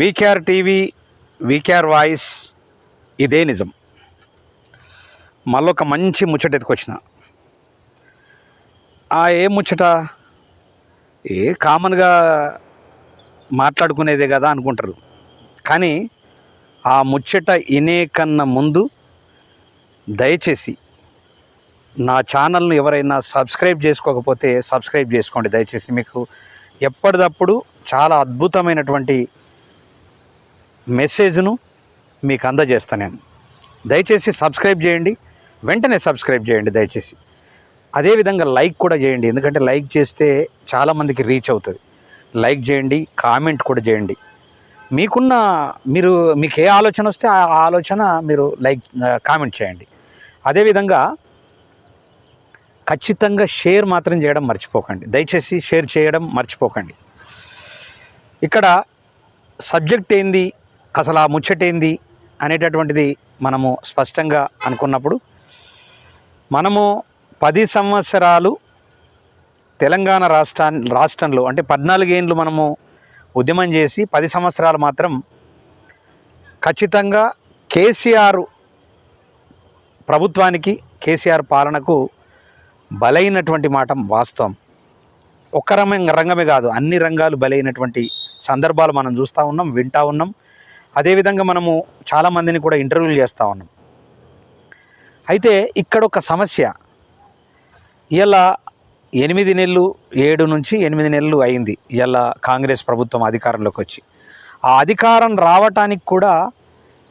VKR TV VKR voice ఇదే నిజం. మళ్ళొక మంచి ముచ్చట ఎత్తుకొచ్చిన ఆ ఏ ముచ్చట? ఏ కామన్గా మాట్లాడుకునేదే కదా అనుకుంటారు. కానీ ఆ ముచ్చట ఇనే కన్నా ముందు దయచేసి నా ఛానల్ను ఎవరైనా సబ్స్క్రైబ్ చేసుకోకపోతే సబ్స్క్రైబ్ చేసుకోండి. దయచేసి మీకు ఎప్పటిదప్పుడు చాలా అద్భుతమైనటువంటి మెసేజ్ను మీకు అందజేస్తా నేను. దయచేసి సబ్స్క్రైబ్ చేయండి. వెంటనే సబ్స్క్రైబ్ చేయండి దయచేసి. అదేవిధంగా లైక్ కూడా చేయండి. ఎందుకంటే లైక్ చేస్తే చాలామందికి రీచ్ అవుతుంది. లైక్ చేయండి కామెంట్ కూడా చేయండి. మీకున్న మీరు మీకు ఏ ఆలోచన వస్తే ఆ ఆలోచన మీరు లైక్ కామెంట్ చేయండి. అదేవిధంగా ఖచ్చితంగా షేర్ మాత్రం చేయడం మర్చిపోకండి. దయచేసి షేర్ చేయడం మర్చిపోకండి. ఇక్కడ సబ్జెక్ట్ ఏంది? అసలు ఆ ముచ్చటేంది అనేటటువంటిది మనము స్పష్టంగా అనుకున్నప్పుడు మనము పది సంవత్సరాలు తెలంగాణ రాష్ట్రా రాష్ట్రంలో అంటే పద్నాలుగేండ్లు మనము ఉద్యమం చేసి పది సంవత్సరాలు మాత్రం ఖచ్చితంగా కేసీఆర్ ప్రభుత్వానికి కేసీఆర్ పాలనకు బలైనటువంటి మాట వాస్తవం. ఒక్క రంగం రంగమే కాదు అన్ని రంగాలు బలైనటువంటి సందర్భాలు మనం చూస్తూ ఉన్నాం వింటా ఉన్నాం. అదేవిధంగా మనము చాలామందిని కూడా ఇంటర్వ్యూలు చేస్తూ ఉన్నాం. అయితే ఇక్కడ ఒక సమస్య. ఇలా ఎనిమిది నెలలు ఏడు నుంచి ఎనిమిది నెలలు అయింది ఇలా కాంగ్రెస్ ప్రభుత్వం అధికారంలోకి వచ్చి. ఆ అధికారం రావటానికి కూడా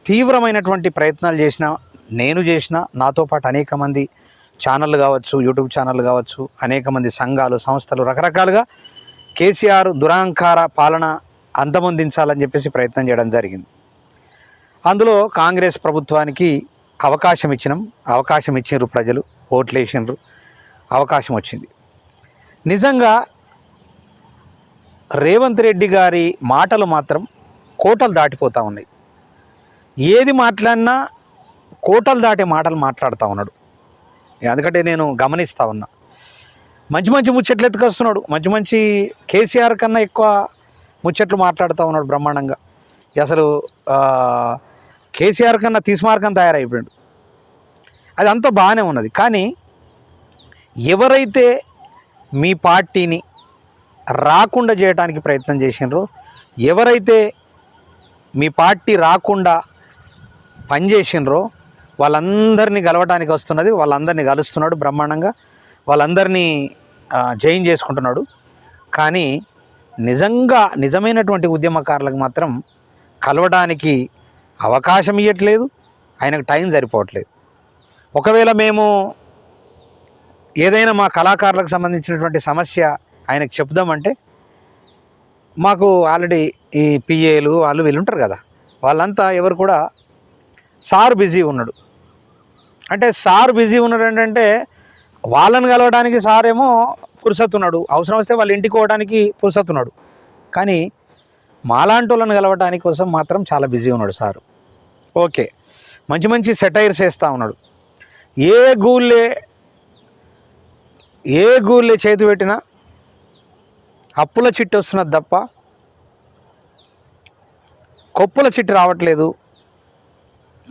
తీవ్రమైనటువంటి ప్రయత్నాలు చేసిన నేను చేసిన నాతో పాటు అనేక మంది ఛానళ్ళు కావచ్చు యూట్యూబ్ ఛానళ్ళు కావచ్చు అనేక మంది సంఘాలు సంస్థలు రకరకాలుగా కేసీఆర్ దురహంకార పాలన అంతమొందించాలని చెప్పేసి ప్రయత్నం చేయడం జరిగింది. అందులో కాంగ్రెస్ ప్రభుత్వానికి అవకాశం ఇచ్చినాం. అవకాశం ఇచ్చినారు ప్రజలు ఓట్లు వేసినారు అవకాశం వచ్చింది. నిజంగా రేవంత్ రెడ్డి గారి మాటలు మాత్రం కోటలు దాటిపోతూ ఉన్నాయి. ఏది మాట్లాడినా కోటలు దాటే మాటలు మాట్లాడుతూ ఉన్నాడు. ఎందుకంటే నేను గమనిస్తూ ఉన్నా. మంచి మంచి ముచ్చట్లు ఎత్తుకొస్తున్నాడు. మంచి మంచి కేసీఆర్ కన్నా ఎక్కువ ముచ్చట్లు మాట్లాడుతూ ఉన్నాడు బ్రహ్మాండంగా. అసలు కేసీఆర్ కన్నా తీసుమార్కం తయారైపోయాడు. అది అంతా బాగానే ఉన్నది. కానీ ఎవరైతే మీ పార్టీని రాకుండా చేయడానికి ప్రయత్నం చేసినారో ఎవరైతే మీ పార్టీ రాకుండా పనిచేసినరో వాళ్ళందరినీ కలవడానికి వస్తున్నది వాళ్ళందరినీ కలుస్తున్నాడు బ్రహ్మాండంగా. వాళ్ళందరినీ జైన్ చేసుకుంటున్నాడు. కానీ నిజంగా నిజమైనటువంటి ఉద్యమకారులకు మాత్రం కలవడానికి అవకాశం ఇవ్వట్లేదు ఆయనకు టైం సరిపోవట్లేదు. ఒకవేళ మేము ఏదైనా మా కళాకారులకు సంబంధించినటువంటి సమస్య ఆయనకు చెప్దామంటే మాకు ఆల్రెడీ ఈ పిఏలు వాళ్ళు వీళ్ళు ఉంటారు కదా వాళ్ళంతా ఎవరు కూడా సార్ బిజీ ఉన్నాడు. అంటే సార్ బిజీ ఉన్నాడు ఏంటంటే వాళ్ళని కలవడానికి సార్ ఏమో పురుసత్తున్నాడు అవసరం వస్తే వాళ్ళ ఇంటికి పోవడానికి పురుసత్తున్నాడు. కానీ మాలాంటి వాళ్ళని కలవడానికి కోసం మాత్రం చాలా బిజీ ఉన్నాడు సారు. ఓకే. మంచి మంచి సెటైర్స్ వేస్తూ ఉన్నాడు. ఏ గూళ్ళే ఏ గూళ్ళే చేతి పెట్టినా అప్పుల చిట్టు వస్తున్నది తప్ప కొప్పుల చిట్టు రావట్లేదు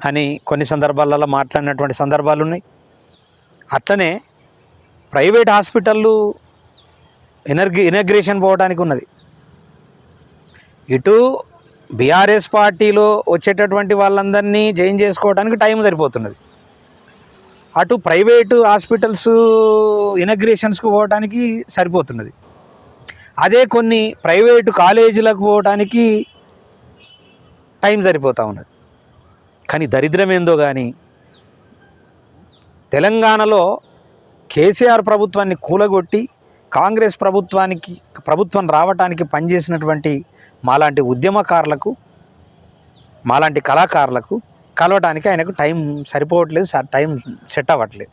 అని కొన్ని సందర్భాలలో మాట్లాడినటువంటి సందర్భాలు ఉన్నాయి. అట్లనే ప్రైవేట్ హాస్పిటళ్ళు ఎనర్గి ఇనగ్రేషన్ పోవడానికి ఉన్నది. ఇటు బీఆర్ఎస్ పార్టీలో వచ్చేటటువంటి వాళ్ళందరినీ జైన్ చేసుకోవడానికి టైం సరిపోతున్నది. అటు ప్రైవేటు హాస్పిటల్స్ ఇనగ్రేషన్స్కు పోవడానికి సరిపోతున్నది. అదే కొన్ని ప్రైవేటు కాలేజీలకు పోవడానికి టైం సరిపోతూ ఉన్నది. కానీ దరిద్రం ఏందో కానీ తెలంగాణలో కేసీఆర్ ప్రభుత్వాన్ని కూలగొట్టి కాంగ్రెస్ ప్రభుత్వానికి ప్రభుత్వం రావటానికి పనిచేసినటువంటి మాలాంటి ఉద్యమకారులకు మాలాంటి కళాకారులకు కలవటానికి ఆయనకు టైం సరిపోవట్లేదు స- టైం సెట్ అవ్వట్లేదు.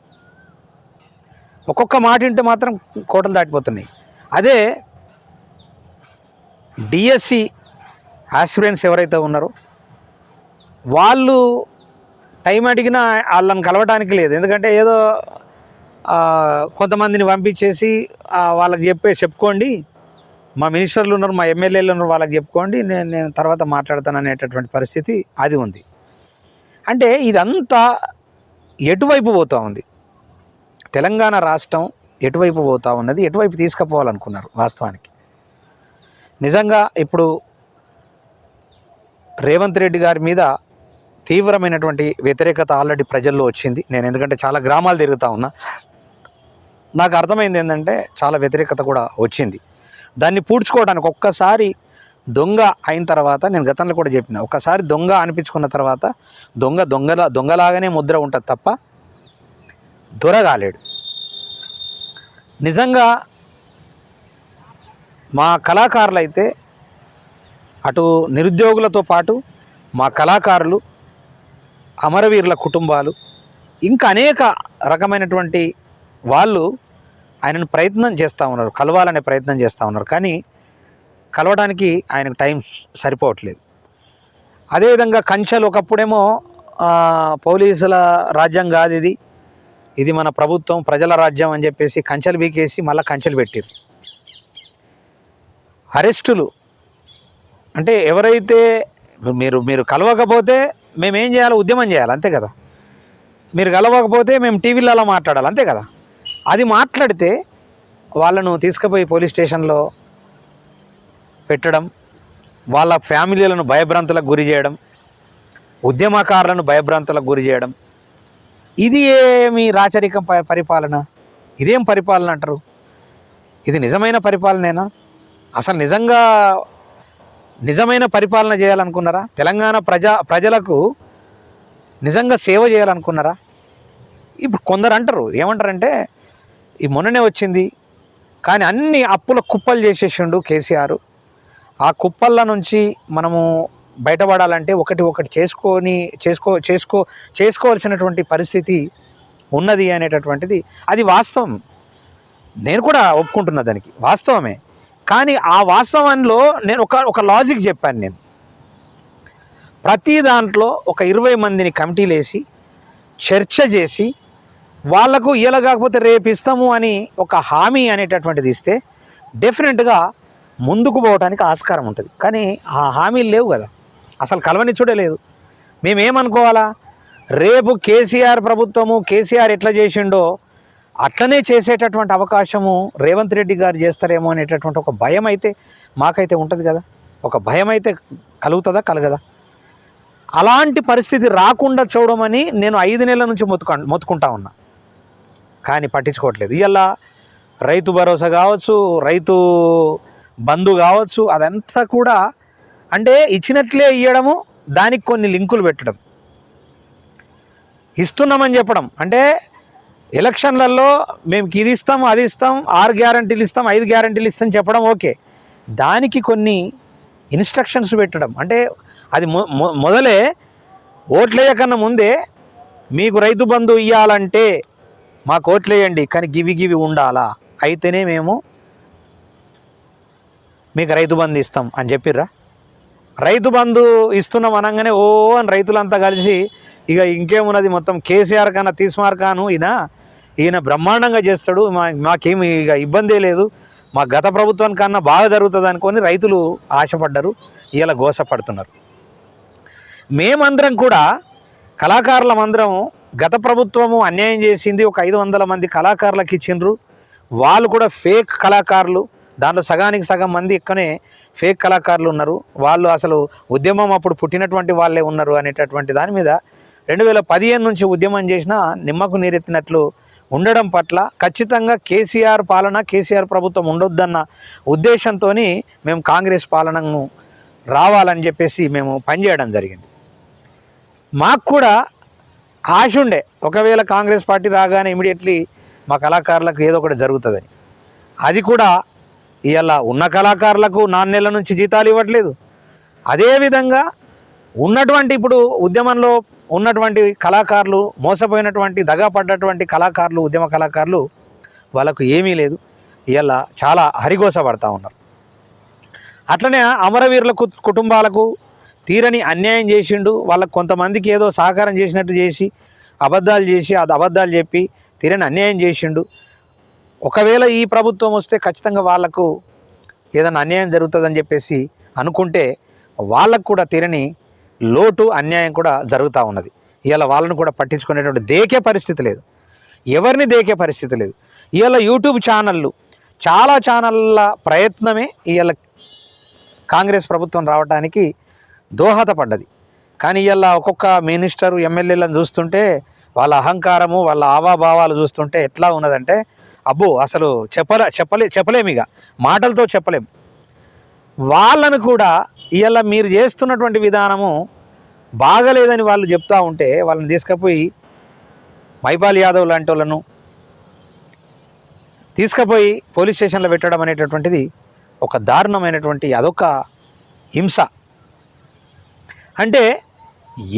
ఒక్కొక్క మాట వింటే మాత్రం కోటలు దాటిపోతున్నాయి. అదే డిఎస్సి ఆస్పిరెంట్స్ ఎవరైతే ఉన్నారో వాళ్ళు టైం అడిగినా వాళ్ళని కలవడానికి లేదు. ఎందుకంటే ఏదో కొంతమందిని పంపించేసి వాళ్ళకి చెప్పే చెప్పుకోండి మా మినిస్టర్లు ఉన్నారు మా ఎమ్మెల్యేలు ఉన్నారు వాళ్ళకి చెప్పుకోండి నేను నేను తర్వాత మాట్లాడతాను అనేటటువంటి పరిస్థితి అది ఉంది. అంటే ఇదంతా ఎటువైపు పోతూ ఉంది? తెలంగాణ రాష్ట్రం ఎటువైపు పోతూ ఉన్నది? ఎటువైపు తీసుకుపోవాలనుకున్నారు వాస్తవానికి? నిజంగా ఇప్పుడు రేవంత్ రెడ్డి గారి మీద తీవ్రమైనటువంటి వ్యతిరేకత ఆల్రెడీ ప్రజల్లో వచ్చింది. నేను ఎందుకంటే చాలా గ్రామాలు తిరుగుతూ ఉన్నా. నాకు అర్థమైంది ఏంటంటే చాలా వ్యతిరేకత కూడా వచ్చింది. దాన్ని పూడ్చుకోవడానికి ఒక్కసారి దొంగ అయిన తర్వాత నేను గతంలో కూడా చెప్పిన ఒక్కసారి దొంగ అనిపించుకున్న తర్వాత దొంగ దొంగల దొంగలాగానే ముద్ర ఉంటుంది తప్ప దొరగాలేడు నిజంగా మా కళాకారులు అయితే అటు నిరుద్యోగులతో పాటు మా కళాకారులు అమరవీరుల కుటుంబాలు ఇంకా అనేక రకమైనటువంటి వాళ్ళు ఆయనను ప్రయత్నం చేస్తూ ఉన్నారు కలవాలనే ప్రయత్నం చేస్తూ ఉన్నారు. కానీ కలవడానికి ఆయనకు టైం సరిపోవట్లేదు. అదేవిధంగా కంచెలు ఒకప్పుడేమో పోలీసుల రాజ్యం కాదు ఇది. ఇది మన ప్రభుత్వం ప్రజల రాజ్యం అని చెప్పేసి కంచెలు బీకేసి మళ్ళీ కంచెలు పెట్టారు అరెస్టులు అంటే ఎవరైతే మీరు మీరు కలవకపోతే మేము ఏం చేయాలి? ఉద్యమం చేయాలి అంతే కదా. మీరు కలవకపోతే మేము టీవీలలో మాట్లాడాలి అంతే కదా. అది మాట్లాడితే వాళ్ళను తీసుకుపోయి పోలీస్ స్టేషన్లో పెట్టడం వాళ్ళ ఫ్యామిలీలను భయభ్రాంతులకు గురి చేయడం ఉద్యమకారులను భయభ్రాంతులకు గురి చేయడం. ఇది ఏమి రాచరికం ప- పరిపాలన? ఇదేం పరిపాలన అంటారు? ఇది నిజమైన పరిపాలనేనా? అసలు నిజంగా నిజమైన పరిపాలన చేయాలనుకున్నారా? తెలంగాణ ప్రజా ప్రజలకు నిజంగా సేవ చేయాలనుకున్నారా? ఇప్పుడు కొందరు అంటారు ఏమంటారంటే ఈ మొన్ననే వచ్చింది. కానీ అన్ని అప్పుల కుప్పలు చేసేసిండు కేసీఆర్. ఆ కుప్పల్ల నుంచి మనము బయటపడాలంటే ఒకటి ఒకటి చేసుకొని చేసుకో చేసుకో చేసుకోవాల్సినటువంటి పరిస్థితి ఉన్నది అనేటటువంటిది అది వాస్తవం. నేను కూడా ఒప్పుకుంటున్నా దానికి. వాస్తవమే. కానీ ఆ వాస్తవంలో నేను ఒక ఒక లాజిక్ చెప్పాను నేను. ప్రతి దాంట్లో ఒక ఇరవై మందిని కమిటీలు వేసి చర్చ చేసి వాళ్ళకు ఇలా కాకపోతే రేపు ఇస్తాము అని ఒక హామీ అనేటటువంటిది ఇస్తే డెఫినెట్గా ముందుకు పోవడానికి ఆస్కారం ఉంటుంది. కానీ ఆ హామీలు లేవు కదా. అసలు కలవనిచ్చుడే లేదు. మేమేమనుకోవాలా? రేపు కేసీఆర్ ప్రభుత్వము కేసీఆర్ ఎట్లా చేసిండో అట్లనే చేసేటటువంటి అవకాశము రేవంత్ రెడ్డి గారు చేస్తారేమో అనేటటువంటి ఒక భయం అయితే మాకైతే ఉంటుంది కదా. ఒక భయం అయితే కలుగుతుందా? కలగదా? అలాంటి పరిస్థితి రాకుండా చూడమని నేను ఐదు నెలల నుంచి మొత్తుకు మొత్తుకుంటా ఉన్నా. కానీ పట్టించుకోవట్లేదు. ఇవాళ రైతు భరోసా కావచ్చు రైతు బంధు కావచ్చు అదంతా కూడా అంటే ఇచ్చినట్లే ఇవ్వడము దానికి కొన్ని లింకులు పెట్టడం. ఇస్తున్నామని చెప్పడం. అంటే ఎలక్షన్లలో మేము ఇది ఇస్తాం అది ఇస్తాం ఆరు గ్యారంటీలు ఇస్తాం ఐదు గ్యారంటీలు ఇస్తాం చెప్పడం ఓకే. దానికి కొన్ని ఇన్స్ట్రక్షన్స్ పెట్టడం. అంటే అది మొ- మొదలే ఓట్లేయకన్నా ముందే మీకు రైతు బంధు ఇవ్వాలంటే మాకు ఓట్లేయండి కానీ గివి గివి ఉండాలా? అయితేనే మేము మీకు రైతు బంధు ఇస్తాం అని చెప్పిర్రా? రైతు బంధు ఇస్తున్నాం అనగానే ఓ అని రైతులంతా కలిసి ఇక ఇంకేమున్నది మొత్తం కేసీఆర్ కన్నా తీసుమార్ కాను ఈయన ఈయన బ్రహ్మాండంగా చేస్తాడు. మా మాకేమి ఇక ఇబ్బందే లేదు. మా గత ప్రభుత్వం కన్నా బాగా జరుగుతుంది అనుకొని రైతులు ఆశపడ్డారు ఇలా గోసపడుతున్నారు. మేమందరం కూడా కళాకారులమందరం గత ప్రభుత్వము అన్యాయం చేసింది ఒక ఐదు వందల మంది కళాకారులకు ఇచ్చిండ్రు. వాళ్ళు కూడా ఫేక్ కళాకారులు. దాంట్లో సగానికి సగం మంది ఇక్కడనే ఫేక్ కళాకారులు ఉన్నారు. వాళ్ళు అసలు ఉద్యమం అప్పుడు పుట్టినటువంటి వాళ్ళే ఉన్నారు అనేటటువంటి దాని మీద రెండు వేల పదిహేను నుంచి ఉద్యమం చేసిన నిమ్మకు నీరెత్తినట్లు ఉండడం పట్ల ఖచ్చితంగా కేసీఆర్ పాలన కేసీఆర్ ప్రభుత్వం ఉండొద్దన్న ఉద్దేశంతో మేము కాంగ్రెస్ పాలనను రావాలని చెప్పేసి మేము పనిచేయడం జరిగింది. మాకు కూడా ఆశ ఉండే. ఒకవేళ కాంగ్రెస్ పార్టీ రాగానే ఇమీడియట్లీ మా కళాకారులకు ఏదో ఒకటి జరుగుతుందని అది కూడా ఇవాళ ఉన్న కళాకారులకు నాణ్యల నుంచి జీతాలు ఇవ్వట్లేదు. అదేవిధంగా ఉన్నటువంటి ఇప్పుడు ఉద్యమంలో ఉన్నటువంటి కళాకారులు మోసపోయినటువంటి దగా పడ్డటువంటి కళాకారులు ఉద్యమ కళాకారులు వాళ్ళకు ఏమీ లేదు. ఇవాళ చాలా హరిగోస పడతా ఉన్నారు. అట్లనే అమరవీరుల కుటుంబాలకు తీరని అన్యాయం చేసిండు వాళ్ళకు కొంతమందికి ఏదో సహకారం చేసినట్టు చేసి అబద్ధాలు చేసి అది అబద్ధాలు చెప్పి తీరని అన్యాయం చేసిండు. ఒకవేళ ఈ ప్రభుత్వం వస్తే ఖచ్చితంగా వాళ్ళకు ఏదైనా అన్యాయం జరుగుతుందని చెప్పేసి అనుకుంటే వాళ్ళకు కూడా తీరని లోటు అన్యాయం కూడా జరుగుతూ ఉన్నది. ఇవాళ వాళ్ళని కూడా పట్టించుకునేటువంటి దేకే పరిస్థితి లేదు. ఎవరిని దేకే పరిస్థితి లేదు. ఇవాళ యూట్యూబ్ ఛానళ్ళు చాలా ఛానళ్ళ ప్రయత్నమే ఇవాళ కాంగ్రెస్ ప్రభుత్వం రావడానికి దోహదపడ్డది. కానీ ఇలా ఒక్కొక్క మినిస్టరు ఎమ్మెల్యేలను చూస్తుంటే వాళ్ళ అహంకారము వాళ్ళ ఆవాభావాలు చూస్తుంటే ఎట్లా ఉన్నదంటే అబ్బో అసలు చెప్పలే చెప్పలే చెప్పలేము ఇక మాటలతో చెప్పలేం. వాళ్ళను కూడా ఇవాళ మీరు చేస్తున్నటువంటి విధానము బాగలేదని వాళ్ళు చెప్తూ ఉంటే వాళ్ళని తీసుకుపోయి మైపాల్ యాదవ్ లాంటి వాళ్ళను తీసుకుపోయి పోలీస్ స్టేషన్లో పెట్టడం అనేటటువంటిది ఒక దారుణమైనటువంటి అదొక హింస. అంటే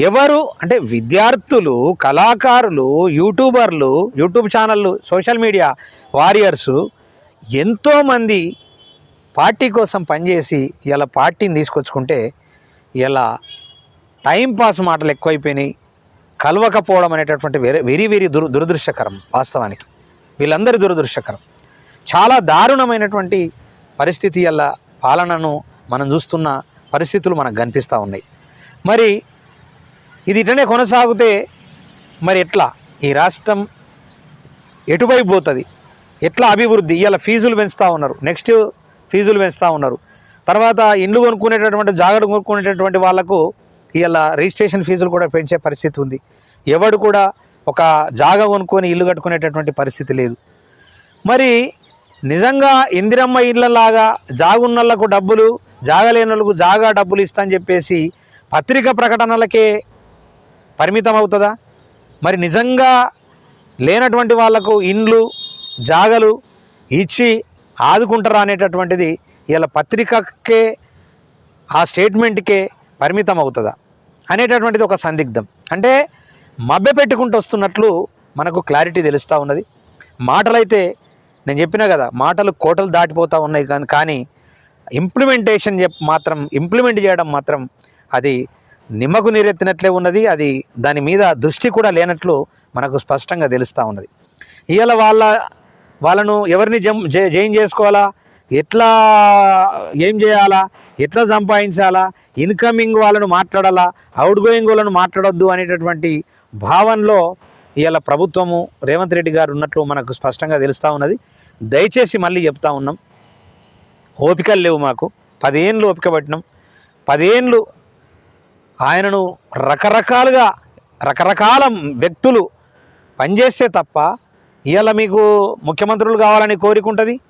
ఎవరు అంటే విద్యార్థులు కళాకారులు యూట్యూబర్లు యూట్యూబ్ ఛానళ్ళు సోషల్ మీడియా వారియర్సు ఎంతోమంది పార్టీ కోసం పనిచేసి ఇలా పార్టీని తీసుకొచ్చుకుంటే ఇలా టైంపాస్ మాటలు ఎక్కువైపోయినాయి. కలవకపోవడం అనేటటువంటి వెరీ వెరీ వెరీ దుర్ దురదృష్టకరం వాస్తవానికి. వీళ్ళందరి దురదృష్టకరం. చాలా దారుణమైనటువంటి పరిస్థితి వల్ల పాలనను మనం చూస్తున్న పరిస్థితులు మనకు కనిపిస్తూ ఉన్నాయి. మరి ఇది ఇటనే కొనసాగితే మరి ఎట్లా? ఈ రాష్ట్రం ఎటువైపు పోతుంది ఎట్లా అభివృద్ధి? ఇవాళ ఫీజులు పెంచుతూ ఉన్నారు. నెక్స్ట్ ఫీజులు పెంచుతూ ఉన్నారు. తర్వాత ఇండ్లు కొనుక్కునేటటువంటి జాగ్రత్త కొనుక్కునేటటువంటి వాళ్ళకు ఇవాళ రిజిస్ట్రేషన్ ఫీజులు కూడా పెంచే పరిస్థితి ఉంది. ఎవడు కూడా ఒక జాగా కొనుక్కొని ఇల్లు కట్టుకునేటటువంటి పరిస్థితి లేదు. మరి నిజంగా ఇందిరమ్మ ఇళ్ళలాగా జాగున్నళ్ళకు డబ్బులు జాగలేని వాళ్ళకు జాగా డబ్బులు ఇస్తా అని చెప్పేసి పత్రిక ప్రకటనలకే పరిమితం అవుతుందా మరి నిజంగా లేనటువంటి వాళ్ళకు ఇండ్లు జాగలు ఇచ్చి ఆదుకుంటారా అనేటటువంటిది ఇలా పత్రికకే ఆ స్టేట్మెంట్కే పరిమితం అవుతుందా అనేటటువంటిది ఒక సందిగ్ధం. అంటే మభ్య పెట్టుకుంటూ వస్తున్నట్లు మనకు క్లారిటీ తెలుస్తూ ఉన్నది. మాటలైతే నేను చెప్పినా కదా మాటలు కోటలు దాటిపోతూ ఉన్నాయి కానీ కానీ ఇంప్లిమెంటేషన్ చెప్ మాత్రం ఇంప్లిమెంట్ చేయడం మాత్రం అది నిమ్మకు నీరెత్తినట్లే ఉన్నది అది దాని మీద దృష్టి కూడా లేనట్లు మనకు స్పష్టంగా తెలుస్తూ ఉన్నది. ఇవాళ వాళ్ళ వాళ్ళను ఎవరిని జం జై- జైన్ చేసుకోవాలా? ఎట్లా ఏం చేయాలా? ఎట్లా సంపాదించాలా? ఇన్కమింగ్ వాళ్ళను మాట్లాడాలా? అవుట్ గోయింగ్ వాళ్ళను మాట్లాడొద్దు అనేటటువంటి భావనలో ఇవాళ ప్రభుత్వము రేవంత్ రెడ్డి గారు ఉన్నట్లు మనకు స్పష్టంగా తెలుస్తూ ఉన్నది. దయచేసి మళ్ళీ చెప్తా ఉన్నాం. ఓపికలు లేవు మాకు. పదేళ్ళు ఓపిక పట్టినాం. పదేళ్ళు ఆయనను రకరకాలుగా రకరకాల వ్యక్తులు పనిచేస్తే తప్ప ఇవాళ మీకు ముఖ్యమంత్రులు కావాలని కోరిక ఉంటుంది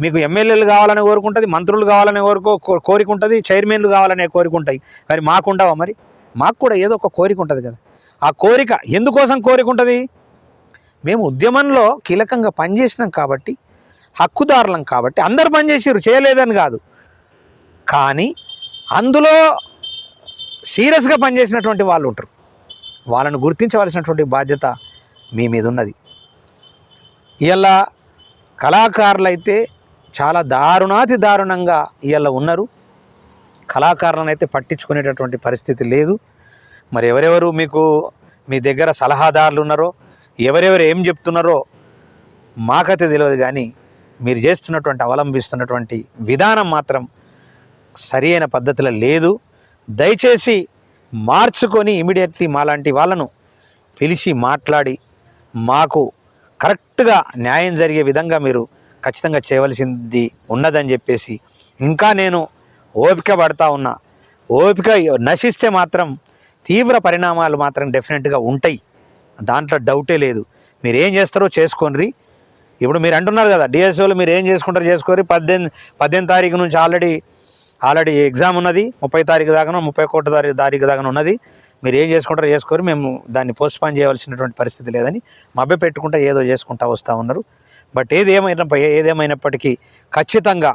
మీకు ఎమ్మెల్యేలు కావాలని కోరుకుంటుంది మంత్రులు కావాలని కోరుకో కోరికుంటుంది కోరిక ఉంటుంది చైర్మన్లు కావాలనే కోరికుంటాయి. మరి మాకుండవా మరి? మాకు కూడా ఏదో ఒక కోరిక ఉంటుంది కదా. ఆ కోరిక ఎందుకోసం కోరిక ఉంటుంది మేము ఉద్యమంలో కీలకంగా పనిచేసినాం కాబట్టి హక్కుదారులం కాబట్టి అందరు పనిచేసారు చేయలేదని కాదు. కానీ అందులో సీరియస్గా పనిచేసినటువంటి వాళ్ళు ఉంటారు. వాళ్ళను గుర్తించవలసినటువంటి బాధ్యత మీ మీద ఉన్నది. ఇలా కళాకారులు అయితే చాలా దారుణాతి దారుణంగా ఇవాళ ఉన్నారు. కళాకారులను అయితే పట్టించుకునేటటువంటి పరిస్థితి లేదు. మరి ఎవరెవరు మీకు మీ దగ్గర సలహాదారులు ఉన్నారో ఎవరెవరు ఏం చెప్తున్నారో మాకైతే తెలియదు కానీ మీరు చేస్తున్నటువంటి అవలంబిస్తున్నటువంటి విధానం మాత్రం సరి అయిన పద్ధతిలో లేదు. దయచేసి మార్చుకొని ఇమీడియట్లీ మాలాంటి వాళ్ళను పిలిచి మాట్లాడి మాకు కరెక్ట్గా న్యాయం జరిగే విధంగా మీరు ఖచ్చితంగా చేయవలసింది ఉన్నదని చెప్పేసి ఇంకా నేను ఓపిక పడతా ఉన్నా. ఓపిక నశిస్తే మాత్రం తీవ్ర పరిణామాలు మాత్రం డెఫినెట్గా ఉంటాయి. దాంట్లో డౌటే లేదు. మీరు ఏం చేస్తారో చేసుకోండి. ఇప్పుడు మీరు అంటున్నారు కదా డిఎస్ఓలు మీరు ఏం చేసుకుంటారో చేసుకోరి పద్దెనిమిది పద్దెనిమిది తారీఖు నుంచి ఆల్రెడీ ఆల్రెడీ ఎగ్జామ్ ఉన్నది ముప్పై తారీఖు దాకా ముప్పై ఒకటి తారీఖు తారీఖు దాకా ఉన్నది. మీరు ఏం చేసుకుంటారో చేసుకోరు మేము దాన్ని పోస్ట్పోన్ చేయవలసినటువంటి పరిస్థితి లేదని మభ్య పెట్టుకుంటా ఏదో చేసుకుంటా వస్తూ ఉన్నారు. బట్ ఏది ఏమైనా ఏదేమైనప్పటికీ ఖచ్చితంగా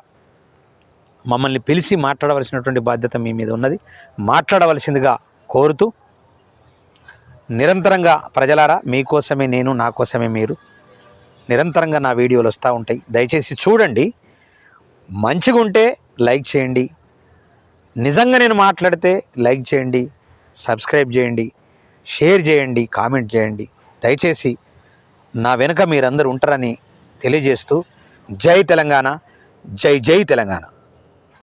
మమ్మల్ని పిలిచి మాట్లాడవలసినటువంటి బాధ్యత మీ మీద ఉన్నది. మాట్లాడవలసిందిగా కోరుతూ నిరంతరంగా ప్రజలారా మీకోసమే నేను నా కోసమే మీరు నిరంతరంగా నా వీడియోలు వస్తూ ఉంటాయి. దయచేసి చూడండి మంచిగా ఉంటే లైక్ చేయండి. నిజంగా నేను మాట్లాడితే లైక్ చేయండి సబ్స్క్రైబ్ చేయండి షేర్ చేయండి కామెంట్ చేయండి. దయచేసి నా వెనుక మీరందరూ ఉంటారని తెలియజేస్తూ జై తెలంగాణ జై జై తెలంగాణ.